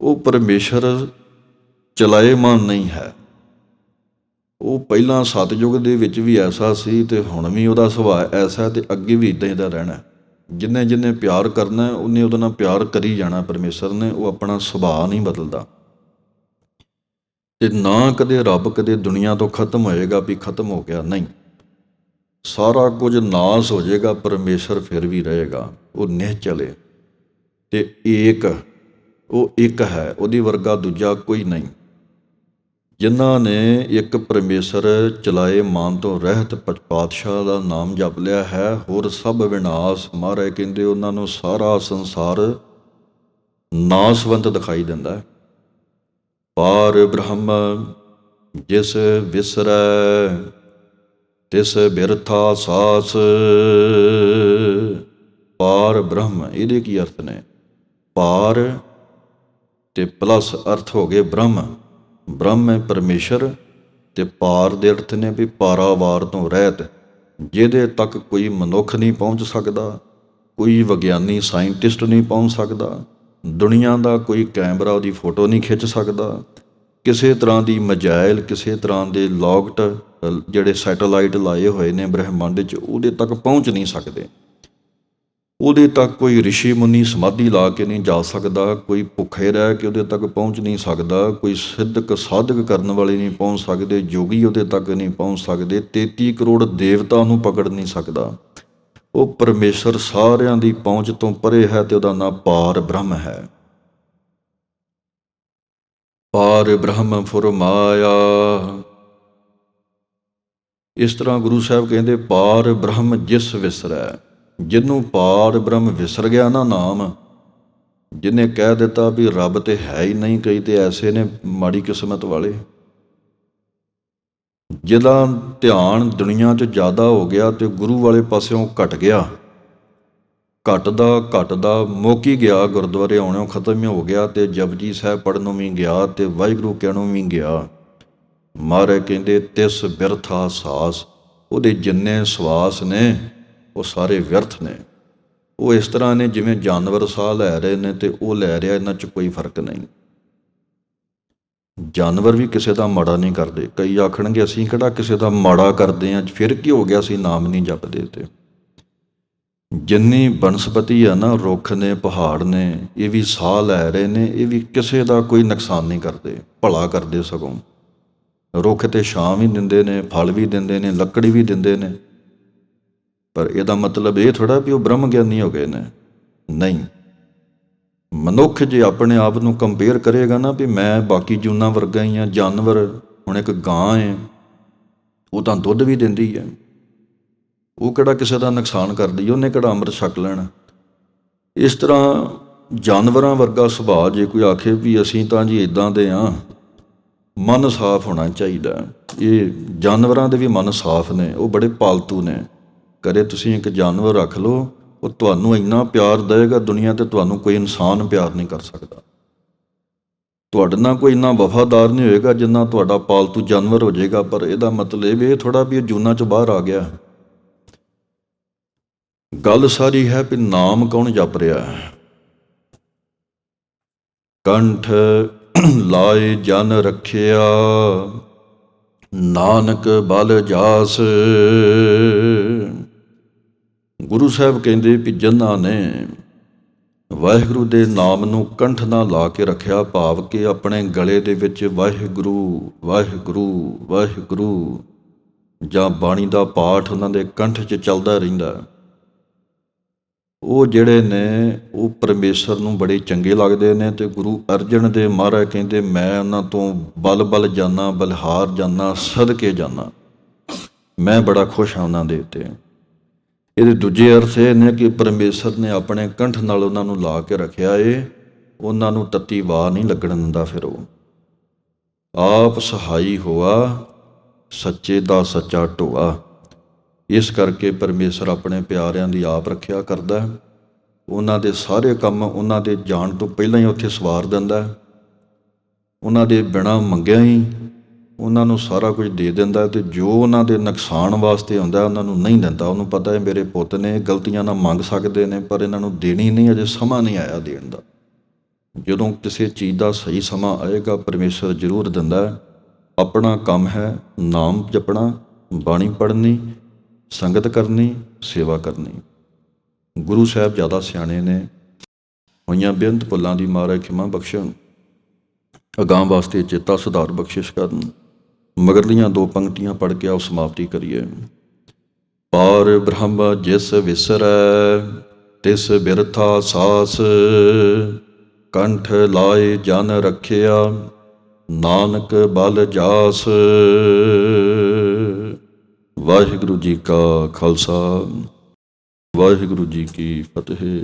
ਉਹ ਪਰਮੇਸ਼ਰ ਚਲਾਏਮਾਨ ਨਹੀਂ ਹੈ। ਉਹ ਪਹਿਲਾਂ ਸਤਜੁਗ ਦੇ ਵਿੱਚ ਵੀ ਐਸਾ ਸੀ ਤੇ ਹੁਣ ਵੀ ਉਹਦਾ ਸੁਭਾਅ ਐਸਾ ਤੇ ਅੱਗੇ ਵੀ ਇਦਾਂ ਹੀ ਦਾ ਰਹਿਣਾ ਜਿੰਨੇ ਜਿੰਨੇ ਪਿਆਰ ਕਰਨਾ ਹੈ, ਉਹਨੇ ਉਹਦੇ ਨਾਲ ਪਿਆਰ ਕਰੀ ਜਾਣਾ ਪਰਮੇਸ਼ਰ ਨੇ ਉਹ ਆਪਣਾ ਸੁਭਾਅ ਨਹੀਂ ਬਦਲਦਾ। ਤੇ ਨਾ ਕਦੇ ਰੱਬ ਕਦੇ ਦੁਨੀਆ ਤੋਂ ਖਤਮ ਹੋਏਗਾ ਵੀ ਖਤਮ ਹੋ ਗਿਆ ਨਹੀਂ। ਸਾਰਾ ਕੁਝ ਨਾਸ ਹੋ ਜਾਏਗਾ ਪਰਮੇਸ਼ਰ ਫਿਰ ਵੀ ਰਹੇਗਾ। ਉਹ ਨਿਹ ਚਲੇ ਤੇ ਏਕ ਉਹ ਇੱਕ ਹੈ ਉਹਦੀ ਵਰਗਾ ਦੂਜਾ ਕੋਈ ਨਹੀਂ। ਜਿਨ੍ਹਾਂ ਨੇ ਇੱਕ ਪਰਮੇਸ਼ਰ ਚਲਾਏ ਮਾਨ ਤੋਂ ਰਹਿਤ ਪਾਤਸ਼ਾਹ ਦਾ ਨਾਮ ਜਪ ਲਿਆ ਹੈ, ਹੋਰ ਸਭ ਵਿਨਾਸ਼, ਮਹਾਰਾਜ ਕਹਿੰਦੇ ਉਹਨਾਂ ਨੂੰ ਸਾਰਾ ਸੰਸਾਰ ਨਾਸਵੰਤ ਦਿਖਾਈ ਦਿੰਦਾ ਹੈ। ਪਾਰ ਬ੍ਰਹਮ, ਜਿਸ ਵਿਸਰੈ, ਤਿਸ ਬਿਰਥਾ ਸਾਸ। ਪਾਰ ਬ੍ਰਹਮ, ਇਹਦੇ ਕੀ ਅਰਥ ਨੇ? ਪਾਰ ਤੇ ਪਲੱਸ ਅਰਥ ਹੋ ਗਏ ਬ੍ਰਹਮ। ਬ੍ਰਹਮ ਹੈ ਪਰਮੇਸ਼ਰ ਤੇ ਪਾਰ ਦੇ ਅਰਥ ਨੇ ਵੀ ਪਾਰਾਵਾਰ ਤੋਂ ਰਹਿਤ, ਜਿਹਦੇ ਤੱਕ ਕੋਈ ਮਨੁੱਖ ਨਹੀਂ ਪਹੁੰਚ ਸਕਦਾ, ਕੋਈ ਵਿਗਿਆਨੀ, ਸਾਇੰਟਿਸਟ ਨਹੀਂ ਪਹੁੰਚ ਸਕਦਾ, ਦੁਨੀਆ ਦਾ ਕੋਈ ਕੈਮਰਾ ਉਹਦੀ ਫੋਟੋ ਨਹੀਂ ਖਿੱਚ ਸਕਦਾ, ਕਿਸੇ ਤਰ੍ਹਾਂ ਦੀ ਮਜਾਇਲ, ਕਿਸੇ ਤਰ੍ਹਾਂ ਦੇ ਲੌਕਟ ਜਿਹੜੇ ਸੈਟੇਲਾਈਟ ਲਾਏ ਹੋਏ ਨੇ ਬ੍ਰਹਿਮੰਡ 'ਚ, ਉਹਦੇ ਤੱਕ ਪਹੁੰਚ ਨਹੀਂ ਸਕਦੇ। ਉਹਦੇ ਤੱਕ ਕੋਈ ઋષਿ ਮੁਨੀ ਸਮਾਧੀ ਲਾ ਕੇ ਨਹੀਂ ਜਾ ਸਕਦਾ, ਕੋਈ ਭੁੱਖੇ ਰਹਿ ਕੇ ਉਹਦੇ ਤੱਕ ਪਹੁੰਚ ਨਹੀਂ ਸਕਦਾ, ਕੋਈ ਸਿੱਧਕ ਸਾਧਕ ਕਰਨ ਵਾਲੇ ਨਹੀਂ ਪਹੁੰਚ ਸਕਦੇ, ਜੋਗੀ ਉਹਦੇ ਤੱਕ ਨਹੀਂ ਪਹੁੰਚ ਸਕਦੇ 33 ਕਰੋੜ ਦੇਵਤਾ ਉਹਨੂੰ ਪਕੜ ਨਹੀਂ ਸਕਦਾ। ਉਹ ਪਰਮੇਸ਼ਰ ਸਾਰਿਆਂ ਦੀ ਪਹੁੰਚ ਤੋਂ ਪਰੇ ਹੈ ਤੇ ਉਹਦਾ ਨਾਮ ਪਾਰ ਬ੍ਰਹਮ ਹੈ। ਪਾਰ ਬ੍ਰਹਮ ਫੁਰਮਾਇਆ ਇਸ ਤਰ੍ਹਾਂ ਗੁਰੂ ਸਾਹਿਬ ਕਹਿੰਦੇ, ਪਾਰ ਬ੍ਰਹਮ ਜਿਸ ਵਿਸਰੈ। ਜਿਹਨੂੰ ਪਾਰ ਬ੍ਰਹਮ ਵਿਸਰ ਗਿਆ ਨਾ ਨਾਮ ਜਿਹਨੇ ਕਹਿ ਦਿੱਤਾ ਵੀ ਰੱਬ ਤੇ ਹੈ ਹੀ ਨਹੀਂ ਕਈ ਤੇ ਐਸੇ ਨੇ ਮਾੜੀ ਕਿਸਮਤ ਵਾਲੇ। ਜਿਹਦਾ ਧਿਆਨ ਦੁਨੀਆ 'ਚ ਜ਼ਿਆਦਾ ਹੋ ਗਿਆ ਤੇ ਗੁਰੂ ਵਾਲੇ ਪਾਸਿਓਂ ਘਟ ਗਿਆ। ਘਟਦਾ ਘਟਦਾ ਮੋਕੀ ਗਿਆ, ਗੁਰਦੁਆਰੇ ਆਉਣੋਂ ਖਤਮ ਹੋ ਗਿਆ ਤੇ ਜਪਜੀ ਸਾਹਿਬ ਪੜ੍ਹਨ ਨੂੰ ਵੀ ਗਿਆ ਤੇ ਵਾਹਿਗੁਰੂ ਕਹਿਣ ਨੂੰ ਵੀ ਗਿਆ। ਮਹਾਰਾਜ ਕਹਿੰਦੇ, ਤਿਸ ਬਿਰਥਾ ਸਾਸ, ਉਹਦੇ ਜਿੰਨੇ ਸਵਾਸ ਨੇ ਉਹ ਸਾਰੇ ਵਿਅਰਥ ਨੇ। ਉਹ ਇਸ ਤਰ੍ਹਾਂ ਨੇ ਜਿਵੇਂ ਜਾਨਵਰ ਸਾਹ ਲੈ ਰਹੇ ਨੇ ਤੇ ਉਹ ਲੈ ਰਿਹਾ ਇਹਨਾਂ 'ਚ ਕੋਈ ਫ਼ਰਕ ਨਹੀਂ। ਜਾਨਵਰ ਵੀ ਕਿਸੇ ਦਾ ਮਾੜਾ ਨਹੀਂ ਕਰਦੇ। ਕਈ ਆਖਣਗੇ, ਅਸੀਂ ਕਿਹੜਾ ਕਿਸੇ ਦਾ ਮਾੜਾ ਕਰਦੇ ਆਂ? ਫਿਰ ਕੀ ਹੋ ਗਿਆ? ਅਸੀਂ ਨਾਮ ਨਹੀਂ ਜਪਦੇ ਤੇ। ਜਿੰਨੀ ਬਨਸਪਤੀ ਆ ਨਾ, ਰੁੱਖ ਨੇ, ਪਹਾੜ ਨੇ, ਇਹ ਵੀ ਸਾਹ ਲੈ ਰਹੇ ਨੇ, ਇਹ ਵੀ ਕਿਸੇ ਦਾ ਕੋਈ ਨੁਕਸਾਨ ਨਹੀਂ ਕਰਦੇ, ਭਲਾ ਕਰਦੇ ਸਗੋਂ। ਰੁੱਖ ਤੇ ਛਾਂ ਵੀ ਦਿੰਦੇ ਨੇ, ਫਲ ਵੀ ਦਿੰਦੇ ਨੇ, ਲੱਕੜੀ ਵੀ ਦਿੰਦੇ ਨੇ। ਪਰ ਇਹਦਾ ਮਤਲਬ ਇਹ ਥੋੜਾ ਵੀ ਉਹ ਬ੍ਰਹਮ ਗਿਆਨੀ ਹੋ ਗਏ ਨੇ। ਨਹੀਂ। ਮਨੁੱਖ ਜੇ ਆਪਣੇ ਆਪ ਨੂੰ ਕੰਪੇਅਰ ਕਰੇਗਾ ਨਾ ਵੀ ਮੈਂ ਬਾਕੀ ਜੂਨਾਂ ਵਰਗਾ ਹੀ ਆ ਜਾਨਵਰ, ਹੁਣ ਇੱਕ ਗਾਂ ਹੈ ਉਹ ਤਾਂ ਦੁੱਧ ਵੀ ਦਿੰਦੀ ਹੈ ਉਹ ਕਿਹੜਾ ਕਿਸੇ ਦਾ ਨੁਕਸਾਨ ਕਰਦੀ ਉਹਨੇ ਕਿਹੜਾ ਅੰਮ੍ਰਿਤ ਛਕ ਲੈਣਾ। ਇਸ ਤਰ੍ਹਾਂ ਜਾਨਵਰਾਂ ਵਰਗਾ ਸੁਭਾਅ ਜੇ ਕੋਈ ਆਖੇ ਵੀ ਅਸੀਂ ਤਾਂ ਜੀ ਇਦਾਂ ਦੇ ਆ, ਮਨ ਸਾਫ਼ ਹੋਣਾ ਚਾਹੀਦਾ। ਇਹ ਜਾਨਵਰਾਂ ਦੇ ਵੀ ਮਨ ਸਾਫ਼ ਨੇ, ਉਹ ਬੜੇ ਪਾਲਤੂ ਨੇ। ਕਰੇ ਤੁਸੀਂ ਇੱਕ ਜਾਨਵਰ ਰੱਖ ਲਓ, ਉਹ ਤੁਹਾਨੂੰ ਇੰਨਾ ਪਿਆਰ ਦੇਵੇਗਾ, ਦੁਨੀਆ ਤੇ ਤੁਹਾਨੂੰ ਕੋਈ ਇਨਸਾਨ ਪਿਆਰ ਨਹੀਂ ਕਰ ਸਕਦਾ। ਤੁਹਾਡੇ ਨਾਲ ਕੋਈ ਇੰਨਾ ਵਫਾਦਾਰ ਨਹੀਂ ਹੋਏਗਾ ਜਿੰਨਾ ਤੁਹਾਡਾ ਪਾਲਤੂ ਜਾਨਵਰ ਹੋ ਜਾਏਗਾ, ਪਰ ਇਹਦਾ ਮਤਲਬ ਇਹ ਥੋੜਾ ਵੀ ਇਹ ਜੂਨਾਂ ਚੋਂ ਬਾਹਰ ਆ ਗਿਆ। ਗੱਲ ਸਾਰੀ ਹੈ ਵੀ ਨਾਮ ਕੌਣ ਜਪ ਰਿਹਾ ਹੈ। ਕੰਠ ਲਾਏ ਜਨ ਰੱਖਿਆ, ਨਾਨਕ ਬਲ ਜਾਸ। ਗੁਰੂ ਸਾਹਿਬ ਕਹਿੰਦੇ ਵੀ ਜਿਨ੍ਹਾਂ ਨੇ ਵਾਹਿਗੁਰੂ ਦੇ ਨਾਮ ਨੂੰ ਕੰਠ ਨਾਲ ਲਾ ਕੇ ਰੱਖਿਆ, ਭਾਵ ਕਿ ਆਪਣੇ ਗਲੇ ਦੇ ਵਿੱਚ ਵਾਹਿਗੁਰੂ ਵਾਹਿਗੁਰੂ ਵਾਹਿਗੁਰੂ ਜਾਂ ਬਾਣੀ ਦਾ ਪਾਠ ਉਹਨਾਂ ਦੇ ਕੰਠ 'ਚ ਚੱਲਦਾ ਰਹਿੰਦਾ। ਉਹ ਜਿਹੜੇ ਨੇ, ਉਹ ਪਰਮੇਸ਼ਰ ਨੂੰ ਬੜੇ ਚੰਗੇ ਲੱਗਦੇ ਨੇ ਤੇ ਗੁਰੂ ਅਰਜਨ ਦੇ ਮਹਾਰਾਜ ਕਹਿੰਦੇ, ਮੈਂ ਉਹਨਾਂ ਤੋਂ ਬਲ ਬਲ ਜਾਣਾ ਬਲਹਾਰ ਜਾਣਾ ਸਦਕੇ ਜਾਣਾ ਮੈਂ ਬੜਾ ਖੁਸ਼ ਹਾਂ ਉਹਨਾਂ ਦੇ ਉੱਤੇ। ਇਹਦੇ ਦੂਜੇ ਅਰਥ ਇਹ ਨੇ ਕਿ ਪਰਮੇਸ਼ਰ ਨੇ ਆਪਣੇ ਕੰਠ ਨਾਲ ਉਹਨਾਂ ਨੂੰ ਲਾ ਕੇ ਰੱਖਿਆ ਏ, ਉਹਨਾਂ ਨੂੰ ਤੱਤੀ ਵਾਹ ਨਹੀਂ ਲੱਗਣ ਦਿੰਦਾ ਫਿਰ ਉਹ। ਆਪ ਸਹਾਈ ਹੋਆ, ਸੱਚੇ ਦਾ ਸੱਚਾ ਢੋਆ। ਇਸ ਕਰਕੇ ਪਰਮੇਸ਼ਰ ਆਪਣੇ ਪਿਆਰਿਆਂ ਦੀ ਆਪ ਰੱਖਿਆ ਕਰਦਾ ਹੈ। ਉਹਨਾਂ ਦੇ ਸਾਰੇ ਕੰਮ ਉਹਨਾਂ ਦੇ ਜਾਣ ਤੋਂ ਪਹਿਲਾਂ ਹੀ ਉੱਥੇ ਸਵਾਰ ਦਿੰਦਾ ਹੈ। ਉਹਨਾਂ ਦੇ ਬਿਨਾਂ ਮੰਗਿਆ ਹੀ ਉਹਨਾਂ ਨੂੰ ਸਾਰਾ ਕੁਝ ਦੇ ਦਿੰਦਾ ਹੈ ਤੇ ਜੋ ਉਹਨਾਂ ਦੇ ਨੁਕਸਾਨ ਵਾਸਤੇ ਹੁੰਦਾ ਉਹਨਾਂ ਨੂੰ ਨਹੀਂ ਦਿੰਦਾ। ਉਹਨੂੰ ਪਤਾ ਹੈ ਮੇਰੇ ਪੁੱਤ ਨੇ ਗਲਤੀਆਂ ਨਾਲ ਮੰਗ ਸਕਦੇ ਨੇ, ਪਰ ਇਹਨਾਂ ਨੂੰ ਦੇਣੀ ਨਹੀਂ, ਅਜੇ ਸਮਾਂ ਨਹੀਂ ਆਇਆ ਦੇਣ ਦਾ। ਜਦੋਂ ਕਿਸੇ ਚੀਜ਼ ਦਾ ਸਹੀ ਸਮਾਂ ਆਏਗਾ, ਪਰਮੇਸ਼ਰ ਜ਼ਰੂਰ ਦਿੰਦਾ ਹੈ। ਆਪਣਾ ਕੰਮ ਹੈ ਨਾਮ ਜਪਣਾ, ਬਾਣੀ ਪੜ੍ਹਨੀ, ਸੰਗਤ ਕਰਨੀ, ਸੇਵਾ ਕਰਨੀ। ਗੁਰੂ ਸਾਹਿਬ ਜ਼ਿਆਦਾ ਸਿਆਣੇ ਨੇ। ਹੋਈਆਂ ਬੇਅੰਤ ਭੁੱਲਾਂ ਦੀ ਮਾਰੇ ਖਿਮਾ ਬਖਸ਼ਣ। ਅਗਾਂਹ ਵਾਸਤੇ ਚੇਤਾ ਸੁਧਾਰ ਬਖਸ਼ਿਸ਼ ਕਰਨ। ਮਗਰਲੀਆਂ ਦੋ ਪੰਕਤੀਆਂ ਪੜ੍ਹ ਕੇ ਆਪ ਸਮਾਪਤੀ ਕਰੀਏ। ਪਾਰ ਬ੍ਰਹਮ ਜਿਸ ਵਿਸਰੈ, ਤਿਸ ਬਿਰਥਾ ਸਾਸ, ਕੰਠ ਲਾਏ ਜਨ ਰੱਖਿਆ, ਨਾਨਕ ਬਲ ਜਾਸ। ਵਾਹਿਗੁਰੂ ਜੀ ਕਾ ਖਾਲਸਾ, ਵਾਹਿਗੁਰੂ ਜੀ ਕੀ ਫਤਿਹ।